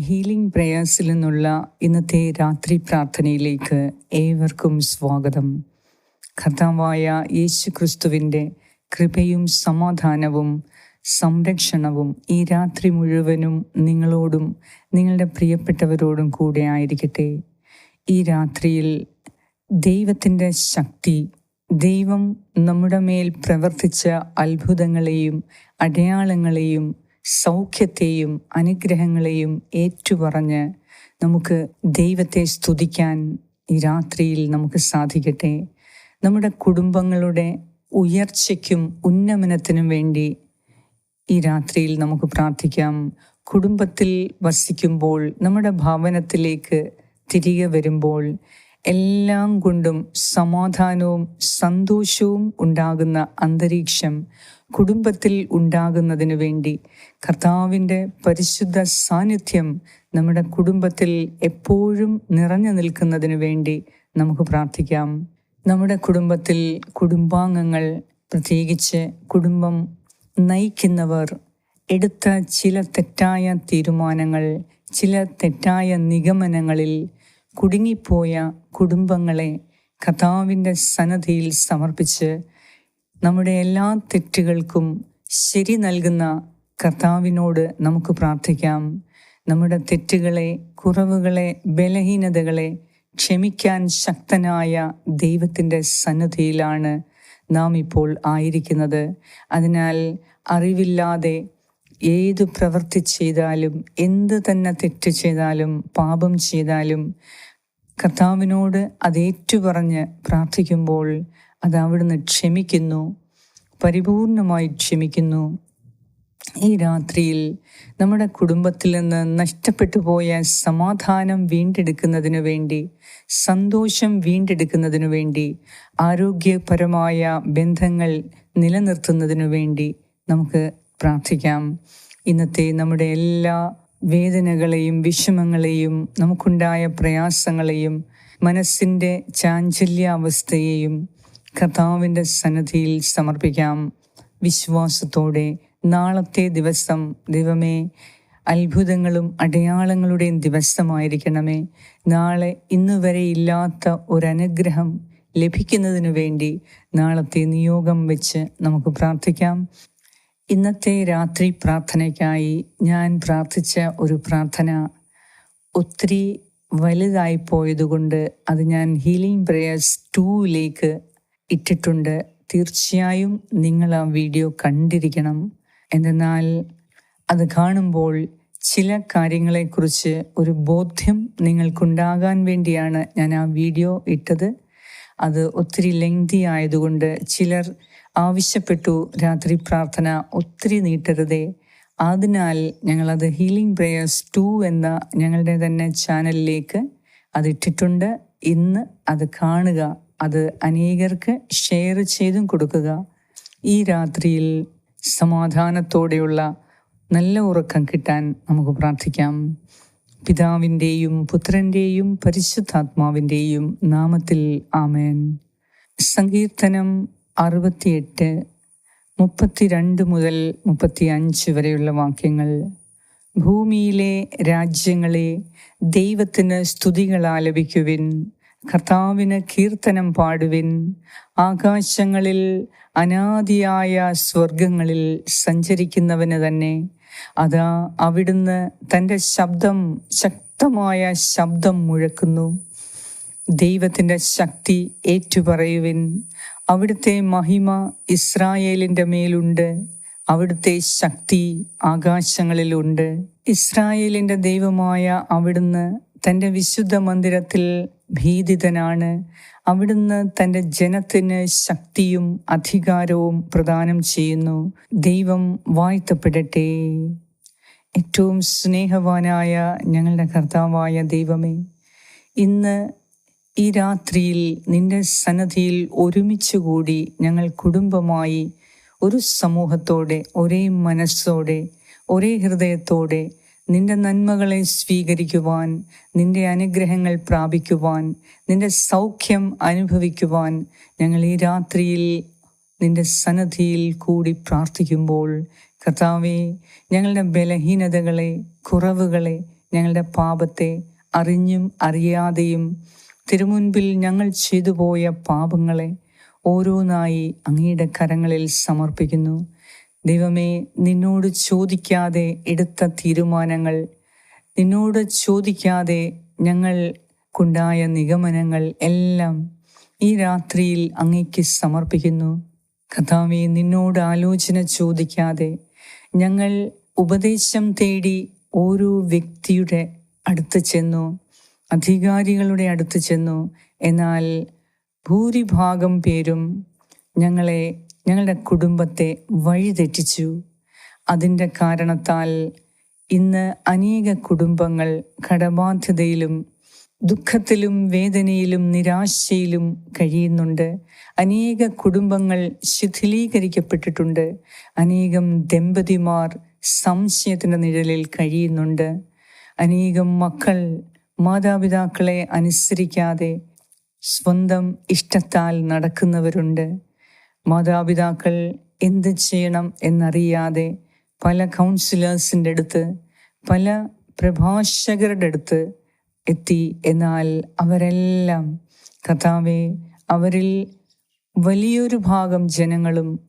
Healing പ്രേയേഴ്സിൽ നിന്നുള്ള ഇന്നത്തെ രാത്രി പ്രാർത്ഥനയിലേക്ക് ഏവർക്കും സ്വാഗതം. കർത്താവായ യേശു ക്രിസ്തുവിന്റെ കൃപയും സമാധാനവും സംരക്ഷണവും ഈ രാത്രി മുഴുവനും നിങ്ങളോടും നിങ്ങളുടെ പ്രിയപ്പെട്ടവരോടും കൂടെ ആയിരിക്കട്ടെ. ഈ രാത്രിയിൽ ദൈവത്തിന്റെ ശക്തി ദൈവം നമ്മുടെ മേൽ പ്രവർത്തിച്ച അത്ഭുതങ്ങളെയും അടയാളങ്ങളെയും സൗഖ്യത്തെയും അനുഗ്രഹങ്ങളെയും ഏറ്റുപറഞ്ഞ് നമുക്ക് ദൈവത്തെ സ്തുതിക്കാൻ ഈ രാത്രിയിൽ നമുക്ക് സാധിക്കട്ടെ. നമ്മുടെ കുടുംബങ്ങളുടെ ഉയർച്ചയ്ക്കും ഉന്നമനത്തിനും വേണ്ടി ഈ രാത്രിയിൽ നമുക്ക് പ്രാർത്ഥിക്കാം. കുടുംബത്തിൽ വസിക്കുമ്പോൾ നമ്മുടെ ഭവനത്തിലേക്ക് തിരികെ വരുമ്പോൾ എല്ലാം കൊണ്ടും സമാധാനവും സന്തോഷവും ഉണ്ടാകുന്ന അന്തരീക്ഷം കുടുംബത്തിൽ ഉണ്ടാകുന്നതിന് വേണ്ടി കർത്താവിന്റെ പരിശുദ്ധ സാന്നിധ്യം നമ്മുടെ കുടുംബത്തിൽ എപ്പോഴും നിറഞ്ഞു നിൽക്കുന്നതിന് വേണ്ടി നമുക്ക് പ്രാർത്ഥിക്കാം. നമ്മുടെ കുടുംബത്തിൽ കുടുംബാംഗങ്ങൾ പ്രത്യേകിച്ച് കുടുംബം നയിക്കുന്നവർ എടുത്ത ചില തെറ്റായ തീരുമാനങ്ങൾ ചില തെറ്റായ നിഗമനങ്ങളിൽ കുടുങ്ങിപ്പോയ കുടുംബങ്ങളെ കഥാവിന്റെ സന്നദ്ധിയിൽ സമർപ്പിച്ച് നമ്മുടെ എല്ലാ തെറ്റുകൾക്കും ശരി നൽകുന്ന കർത്താവിനോട് നമുക്ക് പ്രാർത്ഥിക്കാം. നമ്മുടെ തെറ്റുകളെ കുറവുകളെ ബലഹീനതകളെ ക്ഷമിക്കാൻ ശക്തനായ ദൈവത്തിന്റെ സന്നദ്ധിയിലാണ് നാം ഇപ്പോൾ ആയിരിക്കുന്നത്. അതിനാൽ അറിവില്ലാതെ ഏത് പ്രവൃത്തി ചെയ്താലും എന്ത് തന്നെ തെറ്റ് ചെയ്താലും പാപം ചെയ്താലും കർത്താവിനോട് അതേറ്റു പറഞ്ഞ് പ്രാർത്ഥിക്കുമ്പോൾ അത് അവിടുന്ന് ക്ഷമിക്കുന്നു. പരിപൂർണമായി ക്ഷമിക്കുന്നു. ഈ രാത്രിയിൽ നമ്മുടെ കുടുംബത്തിൽ നിന്ന് നഷ്ടപ്പെട്ടു പോയ സമാധാനം വീണ്ടെടുക്കുന്നതിനു വേണ്ടി സന്തോഷം വീണ്ടെടുക്കുന്നതിനു വേണ്ടി ആരോഗ്യപരമായ ബന്ധങ്ങൾ നിലനിർത്തുന്നതിനു വേണ്ടി നമുക്ക് പ്രാർത്ഥിക്കാം. ഇന്നത്തെ നമ്മുടെ എല്ലാ വേദനകളെയും വിഷമങ്ങളെയും നമുക്കുണ്ടായ പ്രയാസങ്ങളെയും മനസ്സിന്റെ ചാഞ്ചല്യാവസ്ഥയെയും കർത്താവിന്റെ സന്നദ്ധിയിൽ സമർപ്പിക്കാം. വിശ്വാസത്തോടെ നാളത്തെ ദിവസം ദൈവമേ അത്ഭുതങ്ങളും അടയാളങ്ങളുടെയും ദിവസമായിരിക്കണമേ. നാളെ ഇന്ന് വരെ ഇല്ലാത്ത ഒരനുഗ്രഹം ലഭിക്കുന്നതിനു വേണ്ടി നാളത്തെ നിയോഗം വെച്ച് നമുക്ക് പ്രാർത്ഥിക്കാം. ഇന്നത്തെ രാത്രി പ്രാർത്ഥനയ്ക്കായി ഞാൻ പ്രാർത്ഥിച്ച ഒരു പ്രാർത്ഥന ഒത്തിരി വലുതായി പോയതുകൊണ്ട് അത് ഞാൻ ഹീലിംഗ് പ്രേയേഴ്സ് ടൂവിലേക്ക് ഇട്ടിട്ടുണ്ട്. തീർച്ചയായും നിങ്ങൾ ആ വീഡിയോ കണ്ടിരിക്കണം. എന്തെന്നാൽ അത് കാണുമ്പോൾ ചില കാര്യങ്ങളെക്കുറിച്ച് ഒരു ബോധ്യം നിങ്ങൾക്കുണ്ടാകാൻ വേണ്ടിയാണ് ഞാൻ ആ വീഡിയോ ഇട്ടത്. അത് ഒത്തിരി ലെങ്തി ആയതുകൊണ്ട് ചിലർ ആവശ്യപ്പെട്ടു രാത്രി പ്രാർത്ഥന ഒത്തിരി നീട്ടരുതേ. അതിനാൽ ഞങ്ങളത് ഹീലിംഗ് പ്രേയേഴ്സ് ടു എന്ന ഞങ്ങളുടെ തന്നെ ചാനലിലേക്ക് അതിട്ടിട്ടുണ്ട്. ഇന്ന് അത് കാണുക. അത് അനേകർക്ക് ഷെയർ ചെയ്തും കൊടുക്കുക. ഈ രാത്രിയിൽ സമാധാനത്തോടെയുള്ള നല്ല ഉറക്കം കിട്ടാൻ നമുക്ക് പ്രാർത്ഥിക്കാം. പിതാവിന്റെയും പുത്രന്റെയും പരിശുദ്ധാത്മാവിന്റെയും നാമത്തിൽ ആമേൻ. സങ്കീർത്തനം അറുപത്തിയെട്ട് മുപ്പത്തിരണ്ട് മുതൽ മുപ്പത്തി അഞ്ച് വരെയുള്ള വാക്യങ്ങൾ. ഭൂമിയിലെ രാജ്യങ്ങളെ ദൈവത്തിന് സ്തുതികൾ ആലപിക്കുവിൻ കർത്താവിന് കീർത്തനം പാടുവിൻ. ആകാശങ്ങളിൽ അനാദിയായ സ്വർഗങ്ങളിൽ സഞ്ചരിക്കുന്നവന് തന്നെ. അതാ അവിടുന്ന് തന്റെ ശബ്ദം ശക്തമായ ശബ്ദം മുഴക്കുന്നു. ദൈവത്തിന്റെ ശക്തി ഏറ്റുപറയുവിൻ. അവിടുത്തെ മഹിമ ഇസ്രായേലിന്റെ മേലുണ്ട്. അവിടുത്തെ ശക്തി ആകാശങ്ങളിലുണ്ട് ഇസ്രായേലിന്റെ ദൈവമായ അവിടുന്ന് തന്റെ വിശുദ്ധ മന്ദിരത്തിൽ ഭീതിതനാണ്. അവിടുന്ന് തന്റെ ജനത്തിന് ശക്തിയും അധികാരവും പ്രദാനം ചെയ്യുന്നു. ദൈവം വാഴ്ത്തപ്പെടട്ടെ. ഏറ്റവും സ്നേഹവാനായ ഞങ്ങളുടെ കർത്താവായ ദൈവമേ ഇന്ന് ഈ രാത്രിയിൽ നിന്റെ സന്നദ്ധിയിൽ ഒരുമിച്ചുകൂടി ഞങ്ങൾ കുടുംബമായി ഒരു സമൂഹത്തോടെ ഒരേ മനസ്സോടെ ഒരേ ഹൃദയത്തോടെ നിന്റെ നന്മകളെ സ്വീകരിക്കുവാൻ നിന്റെ അനുഗ്രഹങ്ങൾ പ്രാപിക്കുവാൻ നിന്റെ സൗഖ്യം അനുഭവിക്കുവാൻ ഞങ്ങൾ ഈ രാത്രിയിൽ നിന്റെ സന്നദ്ധിയിൽ കൂടി പ്രാർത്ഥിക്കുമ്പോൾ കർത്താവെ ഞങ്ങളുടെ ബലഹീനതകളെ കുറവുകളെ ഞങ്ങളുടെ പാപത്തെ അറിഞ്ഞും അറിയാതെയും തിരുമുൻപിൽ ഞങ്ങൾ ചെയ്തു പോയ പാപങ്ങളെ ഓരോന്നായി അങ്ങയുടെ കരങ്ങളിൽ സമർപ്പിക്കുന്നു. ദൈവമേ നിന്നോട് ചോദിക്കാതെ എടുത്ത തീരുമാനങ്ങൾ നിന്നോട് ചോദിക്കാതെ ഞങ്ങൾ ഞങ്ങൾക്കുണ്ടായ നിഗമനങ്ങൾ എല്ലാം ഈ രാത്രിയിൽ അങ്ങയ്ക്ക് സമർപ്പിക്കുന്നു. കഥാവെ നിന്നോട് ആലോചന ചോദിക്കാതെ ഞങ്ങൾ ഉപദേശം തേടി ഓരോ വ്യക്തിയുടെ അടുത്ത് ചെന്നു അധികാരികളുടെ അടുത്ത് ചെന്നു. എന്നാൽ ഭൂരിഭാഗം പേരും ഞങ്ങളെ ഞങ്ങളുടെ കുടുംബത്തെ വഴിതെറ്റിച്ചു അതിന്റെ കാരണത്താൽ ഇന്ന് അനേക കുടുംബങ്ങൾ കടബാധ്യതയിലും ദുഃഖത്തിലും വേദനയിലും നിരാശയിലും കഴിയുന്നുണ്ട്. അനേക കുടുംബങ്ങൾ ശിഥിലീകരിക്കപ്പെട്ടിട്ടുണ്ട്. അനേകം ദമ്പതിമാർ സംശയത്തിന്റെ നിഴലിൽ കഴിയുന്നുണ്ട്. അനേകം മക്കൾ മാതാപിതാക്കളെ അനുസരിക്കാതെ സ്വന്തം ഇഷ്ടത്താൽ നടക്കുന്നവരുണ്ട്. മാതാപിതാക്കൾ എന്ത് ചെയ്യണം എന്നറിയാതെ പല കൗൺസിലേഴ്സിന്റെ അടുത്ത് പല പ്രഭാഷകരുടെ അടുത്ത് എത്തി. എന്നാൽ അവരെല്ലാം കഥാവെ അവരിൽ വലിയൊരു ഭാഗം ജനങ്ങളും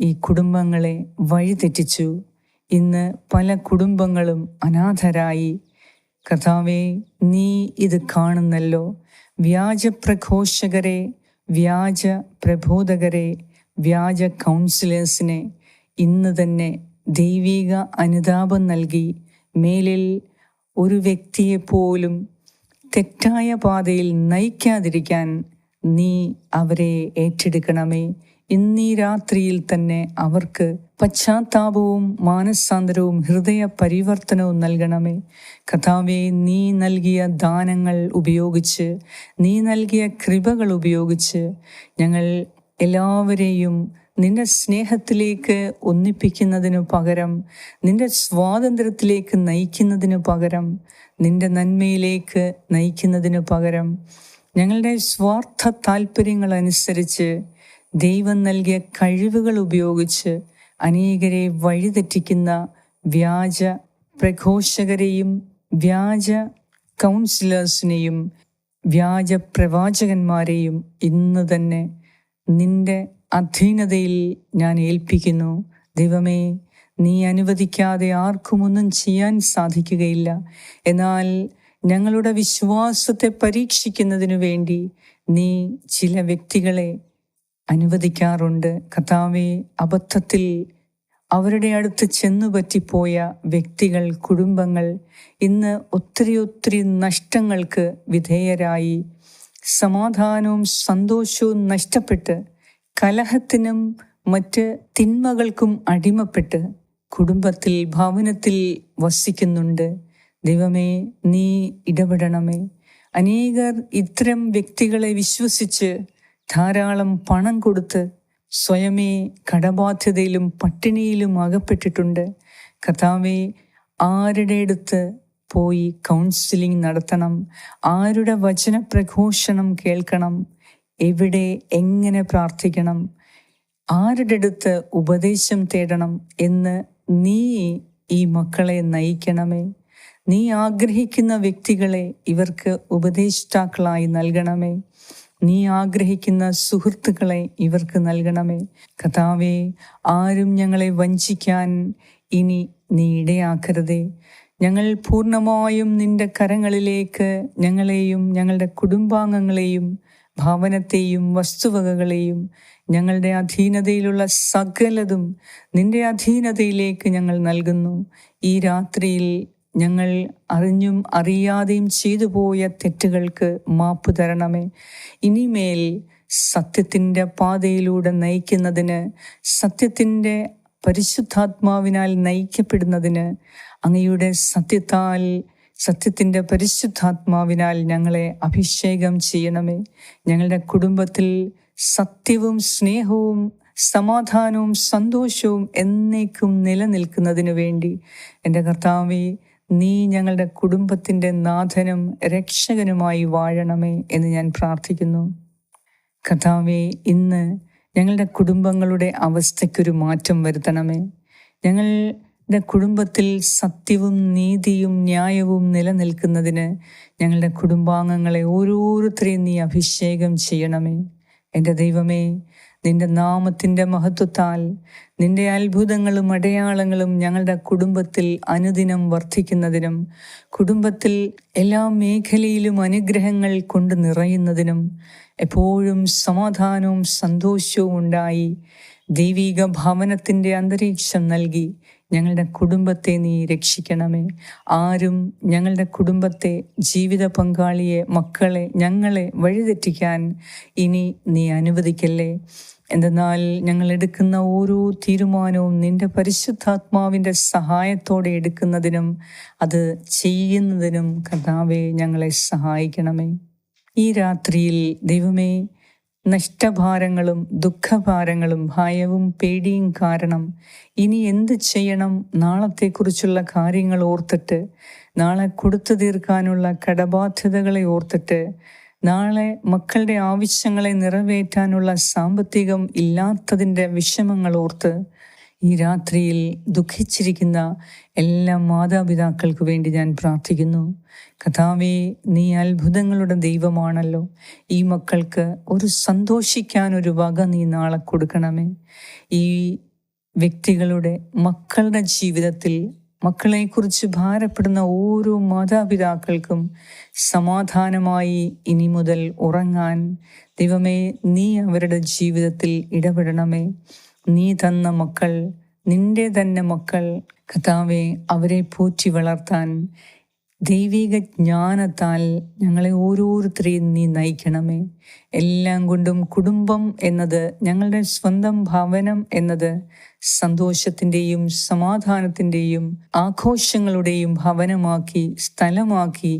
ഈ കുടുംബങ്ങളെ വഴിതെറ്റിച്ചു. ഇന്ന് പല കുടുംബങ്ങളും അനാഥരായി. കഥാവെ നീ ഇത് കാണുന്നല്ലോ. വ്യാജ പ്രഘോഷകരെ വ്യാജ പ്രബോധകരെ വ്യാജ കൗൺസിലേഴ്സിനെ ഇന്ന് തന്നെ ദൈവിക അനുതാപം നൽകി മേലിൽ ഒരു വ്യക്തിയെപ്പോലും തെറ്റായ പാതയിൽ നയിക്കാതിരിക്കാൻ നീ അവരെ ഏറ്റെടുക്കണമേ. ഇന്നീ രാത്രിയിൽ തന്നെ അവർക്ക് പശ്ചാത്താപവും മാനസാന്തരവും ഹൃദയ പരിവർത്തനവും നൽകണമേ. കഥാവെ നീ നൽകിയ ദാനങ്ങൾ ഉപയോഗിച്ച് നീ നൽകിയ കൃപകൾ ഉപയോഗിച്ച് ഞങ്ങൾ എല്ലാവരെയും നിന്റെ സ്നേഹത്തിലേക്ക് ഒന്നിപ്പിക്കുന്നതിനു പകരം നിന്റെ സ്വാതന്ത്ര്യത്തിലേക്ക് നയിക്കുന്നതിനു പകരം നിന്റെ നന്മയിലേക്ക് നയിക്കുന്നതിനു പകരം ഞങ്ങളുടെ സ്വാർത്ഥ താല്പര്യങ്ങൾ അനുസരിച്ച് ദൈവം നൽകിയ കഴിവുകൾ ഉപയോഗിച്ച് അനേകരെ വഴിതെറ്റിക്കുന്ന വ്യാജ പ്രഘോഷകരെയും വ്യാജ കൗൺസിലേഴ്സിനെയും വ്യാജ പ്രവാചകന്മാരെയും ഇന്ന് തന്നെ നിന്റെ അധീനതയിൽ ഞാൻ ഏൽപ്പിക്കുന്നു. ദൈവമേ നീ അനുവദിക്കാതെ ആർക്കുമൊന്നും ചെയ്യാൻ സാധിക്കുകയില്ല. എന്നാൽ ഞങ്ങളുടെ വിശ്വാസത്തെ പരീക്ഷിക്കുന്നതിനു വേണ്ടി നീ ചില വ്യക്തികളെ അനുവദിക്കാറുണ്ട്. കഥാവെ അബദ്ധത്തിൽ അവരുടെ അടുത്ത് ചെന്നു പറ്റിപ്പോയ വ്യക്തികൾ കുടുംബങ്ങൾ ഇന്ന് ഒത്തിരി ഒത്തിരി നഷ്ടങ്ങൾക്ക് വിധേയരായി. സമാധാനവും സന്തോഷവും നഷ്ടപ്പെട്ട് കലഹത്തിനും മറ്റ് തിന്മകൾക്കും അടിമപ്പെട്ട് കുടുംബത്തിൽ ഭവനത്തിൽ വസിക്കുന്നുണ്ട്. ദൈവമേ നീ ഇടപെടണമേ. അനേകർ ഇത്തരം വ്യക്തികളെ വിശ്വസിച്ച് ധാരാളം പണം കൊടുത്ത് സ്വയമേ കടബാധ്യതയിലും പട്ടിണിയിലും അകപ്പെട്ടിട്ടുണ്ട്. കഥാവെ ആരുടെ അടുത്ത് പോയി കൗൺസിലിംഗ് നടത്തണം? ആരുടെ വചനപ്രഘോഷണം കേൾക്കണം? എവിടെ എങ്ങനെ പ്രാർത്ഥിക്കണം? ആരുടെ അടുത്ത് ഉപദേശം തേടണം എന്ന് നീ ഈ മക്കളെ നയിക്കണമേ. നീ ആഗ്രഹിക്കുന്ന വ്യക്തികളെ ഇവർക്ക് ഉപദേഷ്ടാക്കളായി നൽകണമേ. നീ ആഗ്രഹിക്കുന്ന സുഹൃത്തുക്കളെ ഇവർക്ക് നൽകണമേ. കഥാവേ ആരും ഞങ്ങളെ വഞ്ചിക്കാൻ ഇനി നീ ഇടയാക്കരുതേ. ഞങ്ങൾ പൂർണമായും നിന്റെ കരങ്ങളിലേക്ക് ഞങ്ങളെയും ഞങ്ങളുടെ കുടുംബാംഗങ്ങളെയും ഭവനത്തെയും വസ്തുവകകളെയും ഞങ്ങളുടെ അധീനതയിലുള്ള സകലതും നിന്റെ അധീനതയിലേക്ക് ഞങ്ങൾ നൽകുന്നു. ഈ രാത്രിയിൽ ഞങ്ങൾ അറിഞ്ഞും അറിയാതെയും ചെയ്തു പോയ തെറ്റുകൾക്ക് മാപ്പ് തരണമേ. ഇനിമേൽ സത്യത്തിന്റെ പാതയിലൂടെ നയിക്കുന്നതിന് സത്യത്തിന്റെ പരിശുദ്ധാത്മാവിനാൽ നയിക്കപ്പെടുന്നതിന് അങ്ങയുടെ സത്യത്താൽ സത്യത്തിന്റെ പരിശുദ്ധാത്മാവിനാൽ ഞങ്ങളെ അഭിഷേകം ചെയ്യണമേ. ഞങ്ങളുടെ കുടുംബത്തിൽ സത്യവും സ്നേഹവും സമാധാനവും സന്തോഷവും എന്നേക്കും നിലനിൽക്കുന്നതിനു വേണ്ടി എന്റെ കർത്താവെ നീ ഞങ്ങളുടെ കുടുംബത്തിന്റെ നാഥനും രക്ഷകനുമായി വാഴണമേ എന്ന് ഞാൻ പ്രാർത്ഥിക്കുന്നു. കഥാവെ ഇന്ന് ഞങ്ങളുടെ കുടുംബങ്ങളുടെ അവസ്ഥയ്ക്കൊരു മാറ്റം വരുത്തണമേ. ഞങ്ങളുടെ കുടുംബത്തിൽ സത്യവും നീതിയും ന്യായവും നിലനിൽക്കുന്നതിന് ഞങ്ങളുടെ കുടുംബാംഗങ്ങളെ ഓരോരുത്തരെയും നീ അഭിഷേകം ചെയ്യണമേ. എന്റെ ദൈവമേ നിന്റെ നാമത്തിന്റെ മഹത്വത്താൽ നിന്റെ അത്ഭുതങ്ങളും അടയാളങ്ങളും ഞങ്ങളുടെ കുടുംബത്തിൽ അനുദിനം വർദ്ധിക്കുന്നതിനും കുടുംബത്തിൽ എല്ലാ മേഖലയിലും അനുഗ്രഹങ്ങൾ കൊണ്ട് നിറയുന്നതിനും എപ്പോഴും സമാധാനവും സന്തോഷവും ഉണ്ടായി. ദൈവിക ഭവനത്തിന്റെ അന്തരീക്ഷം നൽകി. ഞങ്ങളുടെ കുടുംബത്തെ നീ രക്ഷിക്കണമേ. ആരും ഞങ്ങളുടെ കുടുംബത്തെ ജീവിത പങ്കാളിയെ മക്കളെ ഞങ്ങളെ വഴിതെറ്റിക്കാൻ ഇനി നീ അനുവദിക്കല്ലേ? എന്തെന്നാൽ ഞങ്ങൾ എടുക്കുന്ന ഓരോ തീരുമാനവും നിന്റെ പരിശുദ്ധാത്മാവിന്റെ സഹായത്തോടെ എടുക്കുന്നതിനും അത് ചെയ്യുന്നതിനും കഥാവെ ഞങ്ങളെ സഹായിക്കണമേ. ഈ രാത്രിയിൽ ദൈവമേ നഷ്ടഭാരങ്ങളും ദുഃഖഭാരങ്ങളും ഭയവും പേടിയും കാരണം ഇനി എന്ത് ചെയ്യണം? നാളത്തെക്കുറിച്ചുള്ള കാര്യങ്ങൾ ഓർത്തിട്ട് നാളെ കൊടുത്തു തീർക്കാനുള്ള കടബാധ്യതകളെ ഓർത്തിട്ട് നാളെ മക്കളുടെ ആവശ്യങ്ങളെ നിറവേറ്റാനുള്ള സാമ്പത്തികം ഇല്ലാത്തതിന്റെ വിഷമങ്ങൾ ഓർത്ത് ഈ രാത്രിയിൽ ദുഃഖിച്ചിരിക്കുന്ന എല്ലാ മാതാപിതാക്കൾക്ക് വേണ്ടി ഞാൻ പ്രാർത്ഥിക്കുന്നു. കഥാവേ നീ അത്ഭുതങ്ങളുടെ ദൈവമാണല്ലോ. ഈ മക്കൾക്ക് ഒരു സന്തോഷിക്കാൻ ഒരു വക നീ നാളെ കൊടുക്കണമേ. ഈ വ്യക്തികളുടെ മക്കളുടെ ജീവിതത്തിൽ മക്കളെക്കുറിച്ച് ഭാരപ്പെടുന്ന ഓരോ മാതാപിതാക്കൾക്കും സമാധാനമായി ഇനി മുതൽ ഉറങ്ങാൻ ദൈവമേ നീ അവരുടെ ജീവിതത്തിൽ ഇടപെടണമേ. നീ തന്ന മക്കൾ നിന്റെ തന്നെ മക്കൾ. കഥാവെ അവരെ പോറ്റി വളർത്താൻ ദൈവിക ജ്ഞാനത്താൽ ഞങ്ങളെ ഓരോരുത്തരെയും നീ നയിക്കണമേ. എല്ലാം കൊണ്ടും കുടുംബം എന്നത് ഞങ്ങളുടെ സ്വന്തം ഭവനം എന്നത് സന്തോഷത്തിന്റെയും സമാധാനത്തിന്റെയും ആഘോഷങ്ങളുടെയും ഭവനമാക്കി സ്ഥലമാക്കി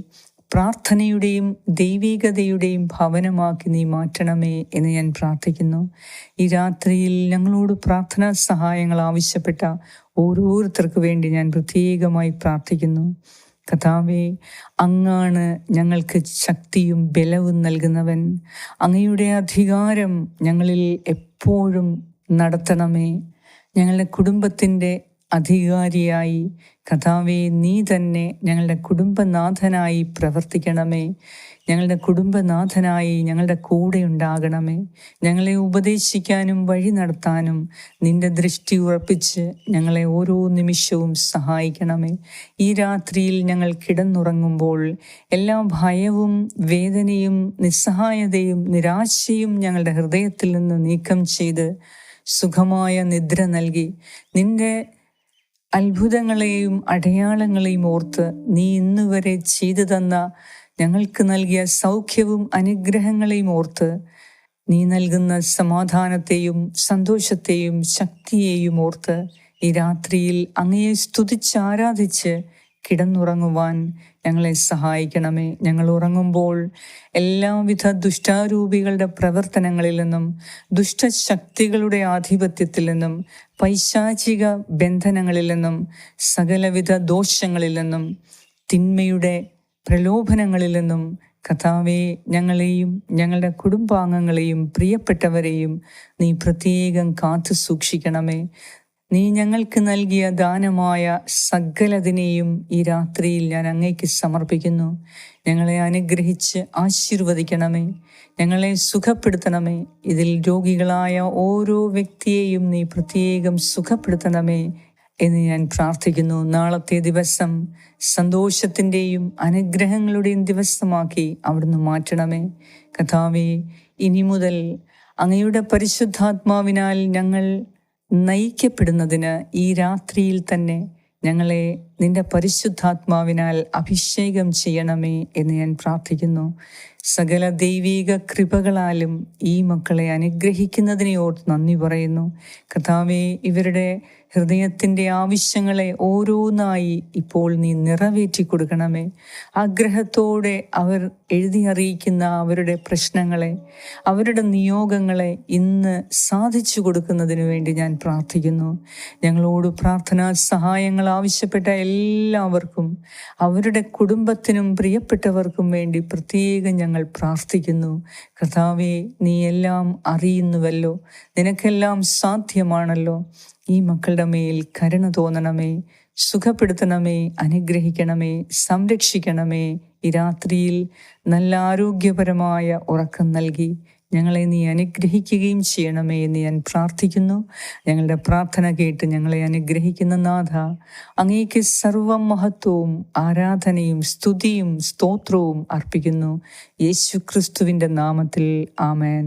പ്രാർത്ഥനയുടെയും ദൈവീകതയുടെയും ഭവനമാക്കി നീ മാറ്റണമേ എന്ന് ഞാൻ പ്രാർത്ഥിക്കുന്നു. ഈ രാത്രിയിൽ ഞങ്ങളോട് പ്രാർത്ഥനാ സഹായങ്ങൾ ആവശ്യപ്പെട്ട ഓരോരുത്തർക്കു വേണ്ടി ഞാൻ പ്രത്യേകമായി പ്രാർത്ഥിക്കുന്നു. കഥാവേ അങ്ങാണ് ഞങ്ങൾക്ക് ശക്തിയും ബലവും നൽകുന്നവൻ. അങ്ങയുടെ അധികാരം ഞങ്ങളിൽ എപ്പോഴും നടത്തണമേ. ഞങ്ങളുടെ കുടുംബത്തിന്റെ അധികാരിയായി. കഥാവെ നീ തന്നെ ഞങ്ങളുടെ കുടുംബനാഥനായി പ്രവർത്തിക്കണമേ. ഞങ്ങളുടെ കുടുംബനാഥനായി ഞങ്ങളുടെ കൂടെ ഉണ്ടാകണമേ. ഞങ്ങളെ ഉപദേശിക്കാനും വഴി നടത്താനും നിന്റെ ദൃഷ്ടി ഉറപ്പിച്ച് ഞങ്ങളെ ഓരോ നിമിഷവും സഹായിക്കണമേ. ഈ രാത്രിയിൽ ഞങ്ങൾ കിടന്നുറങ്ങുമ്പോൾ എല്ലാ ഭയവും വേദനയും നിസ്സഹായതയും നിരാശയും ഞങ്ങളുടെ ഹൃദയത്തിൽ നിന്ന് നീക്കം ചെയ്ത് സുഖമായ നിദ്ര നൽകി. നിന്റെ അത്ഭുതങ്ങളെയും അടയാളങ്ങളെയും ഓർത്ത് നീ ഇന്നുവരെ ചെയ്തു തന്ന ഞങ്ങൾക്ക് നൽകിയ സൗഖ്യവും അനുഗ്രഹങ്ങളെയും ഓർത്ത് നീ നൽകുന്ന സമാധാനത്തെയും സന്തോഷത്തെയും ശക്തിയെയും ഓർത്ത് ഈ രാത്രിയിൽ അങ്ങയെ സ്തുതിച്ച് ആരാധിച്ച് കിടന്നുറങ്ങുവാൻ ഞങ്ങളെ സഹായിക്കണമേ. ഞങ്ങൾ ഉറങ്ങുമ്പോൾ എല്ലാവിധ ദുഷ്ടാരൂപികളുടെ പ്രവർത്തനങ്ങളിൽ നിന്നും ദുഷ്ടശക്തികളുടെ ആധിപത്യത്തിൽ നിന്നും പൈശാചിക ബന്ധനങ്ങളിൽ നിന്നും സകലവിധ ദോഷങ്ങളിൽ നിന്നും തിന്മയുടെ പ്രലോഭനങ്ങളിൽ നിന്നും കഥാവെ ഞങ്ങളെയും ഞങ്ങളുടെ കുടുംബാംഗങ്ങളെയും പ്രിയപ്പെട്ടവരെയും നീ പ്രത്യേകം കാത്തു സൂക്ഷിക്കണമേ. നീ ഞങ്ങൾക്ക് നൽകിയ ദാനമായ സകലതിനെയും ഈ രാത്രിയിൽ ഞാൻ അങ്ങേക്ക് സമർപ്പിക്കുന്നു. ഞങ്ങളെ അനുഗ്രഹിച്ച് ആശീർവദിക്കണമേ. ഞങ്ങളെ സുഖപ്പെടുത്തണമേ. ഇതിൽ രോഗികളായ ഓരോ വ്യക്തിയെയും നീ പ്രത്യേകം സുഖപ്പെടുത്തണമേ എന്ന് ഞാൻ പ്രാർത്ഥിക്കുന്നു. നാളത്തെ ദിവസം സന്തോഷത്തിന്റെയും അനുഗ്രഹങ്ങളുടെയും ദിവസമാക്കി അവിടുന്ന് മാറ്റണമേ. കഥാവേ ഇനി മുതൽ അങ്ങയുടെ പരിശുദ്ധാത്മാവിനാൽ ഞങ്ങൾ നയിക്കപ്പെടുന്നതിന് ഈ രാത്രിയിൽ തന്നെ ഞങ്ങളെ നിന്റെ പരിശുദ്ധാത്മാവിനാൽ അഭിഷേകം ചെയ്യണമേ എന്ന് ഞാൻ പ്രാർത്ഥിക്കുന്നു. സകല ദൈവീക കൃപകളാലും ഈ മക്കളെ അനുഗ്രഹിക്കുന്നതിനെ ഓർത്ത് നന്ദി പറയുന്നു. കഥാവെ ഇവരുടെ ഹൃദയത്തിന്റെ ആവശ്യങ്ങളെ ഓരോന്നായി ഇപ്പോൾ നീ നിറവേറ്റി കൊടുക്കണമേ. ആഗ്രഹത്തോടെ അവർ എഴുതി അറിയിക്കുന്ന അവരുടെ പ്രശ്നങ്ങളെ അവരുടെ നിയോഗങ്ങളെ ഇന്ന് സാധിച്ചു കൊടുക്കുന്നതിന് വേണ്ടി ഞാൻ പ്രാർത്ഥിക്കുന്നു. ഞങ്ങളോട് പ്രാർത്ഥനാ സഹായങ്ങൾ ആവശ്യപ്പെട്ട എല്ലാവർക്കും അവരുടെ കുടുംബത്തിനും പ്രിയപ്പെട്ടവർക്കും വേണ്ടി പ്രത്യേകം ഞങ്ങൾ പ്രാർത്ഥിക്കുന്നു. കർത്താവെ നീ എല്ലാം അറിയുന്നുവല്ലോ. നിനക്കെല്ലാം സാധ്യമാണല്ലോ. ഈ മക്കളുടെ മേൽ കരുണ തോന്നണമേ സുഖപ്പെടുത്തണമേ അനുഗ്രഹിക്കണമേ സംരക്ഷിക്കണമേ. ഈ രാത്രിയിൽ നല്ല ആരോഗ്യപരമായ ഉറക്കം നൽകി ഞങ്ങളെ നീ അനുഗ്രഹിക്കുകയും ചെയ്യണമേ എന്ന് ഞാൻ പ്രാർത്ഥിക്കുന്നു. ഞങ്ങളുടെ പ്രാർത്ഥന കേട്ട് ഞങ്ങളെ അനുഗ്രഹിക്കുന്ന നാഥ അങ്ങേക്ക് സർവ മഹത്വവും ആരാധനയും സ്തുതിയും സ്തോത്രവും അർപ്പിക്കുന്നു. യേശു ക്രിസ്തുവിന്റെ നാമത്തിൽ ആമേൻ.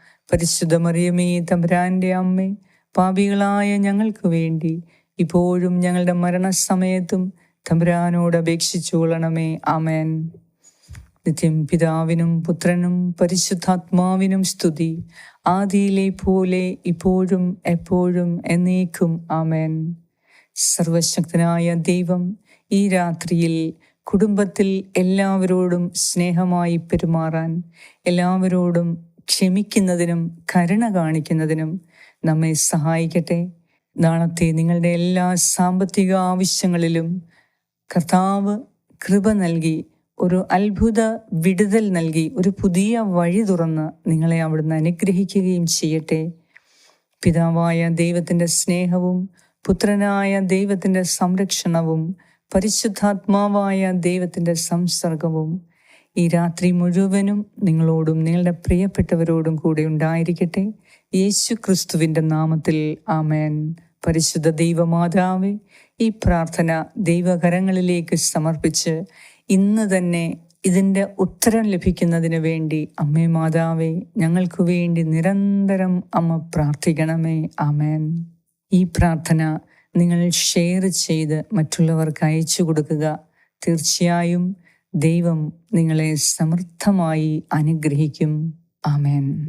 പരിശുദ്ധ മറിയമേ തമ്പുരാന്റെ അമ്മേ പാപികളായ ഞങ്ങൾക്ക് വേണ്ടി ഇപ്പോഴും ഞങ്ങളുടെ മരണസമയത്തും തമ്പുരാനോട് അപേക്ഷിച്ചു കൊള്ളണമേ. ആമേൻ. നിത്യം പിതാവിനും പുത്രനും പരിശുദ്ധാത്മാവിനും സ്തുതി. ആദിയിലെ പോലെ ഇപ്പോഴും എപ്പോഴും എന്നേക്കും ആമേൻ. സർവശക്തനായ ദൈവം ഈ രാത്രിയിൽ കുടുംബത്തിൽ എല്ലാവരോടും സ്നേഹമായി പെരുമാറാൻ എല്ലാവരോടും ക്ഷമിക്കുന്നതിനും കരുണ കാണിക്കുന്നതിനും നമ്മെ സഹായിക്കട്ടെ. നാളത്തെ നിങ്ങളുടെ എല്ലാ സാമ്പത്തിക ആവശ്യങ്ങളിലും കർത്താവ് കൃപ നൽകി ഒരു അത്ഭുത വിടുതൽ നൽകി ഒരു പുതിയ വഴി തുറന്ന് നിങ്ങളെ അവിടുന്ന് അനുഗ്രഹിക്കുകയും ചെയ്യട്ടെ. പിതാവായ ദൈവത്തിന്റെ സ്നേഹവും പുത്രനായ ദൈവത്തിന്റെ സംരക്ഷണവും പരിശുദ്ധാത്മാവായ ദൈവത്തിന്റെ സംസർഗവും ഈ രാത്രി മുഴുവനും നിങ്ങളോടും നിങ്ങളുടെ പ്രിയപ്പെട്ടവരോടും കൂടെ ഉണ്ടായിരിക്കട്ടെ. യേശു ക്രിസ്തുവിന്റെ നാമത്തിൽ ആമേൻ. പരിശുദ്ധ ദൈവമാതാവേ ഈ പ്രാർത്ഥന ദൈവകരങ്ങളിലേക്ക് സമർപ്പിച്ച് ഇന്ന് തന്നെ ഇതിന്റെ ഉത്തരം ലഭിക്കുന്നതിന് വേണ്ടി അമ്മേ മാതാവെ ഞങ്ങൾക്ക് വേണ്ടി നിരന്തരം അമ്മ പ്രാർത്ഥിക്കണമേ. ആമേൻ. ഈ പ്രാർത്ഥന നിങ്ങൾ ഷെയർ ചെയ്ത് മറ്റുള്ളവർക്ക് അയച്ചു കൊടുക്കുക. തീർച്ചയായും ദൈവം നിങ്ങളെ സമൃദ്ധമായി അനുഗ്രഹിക്കും. ആമേൻ.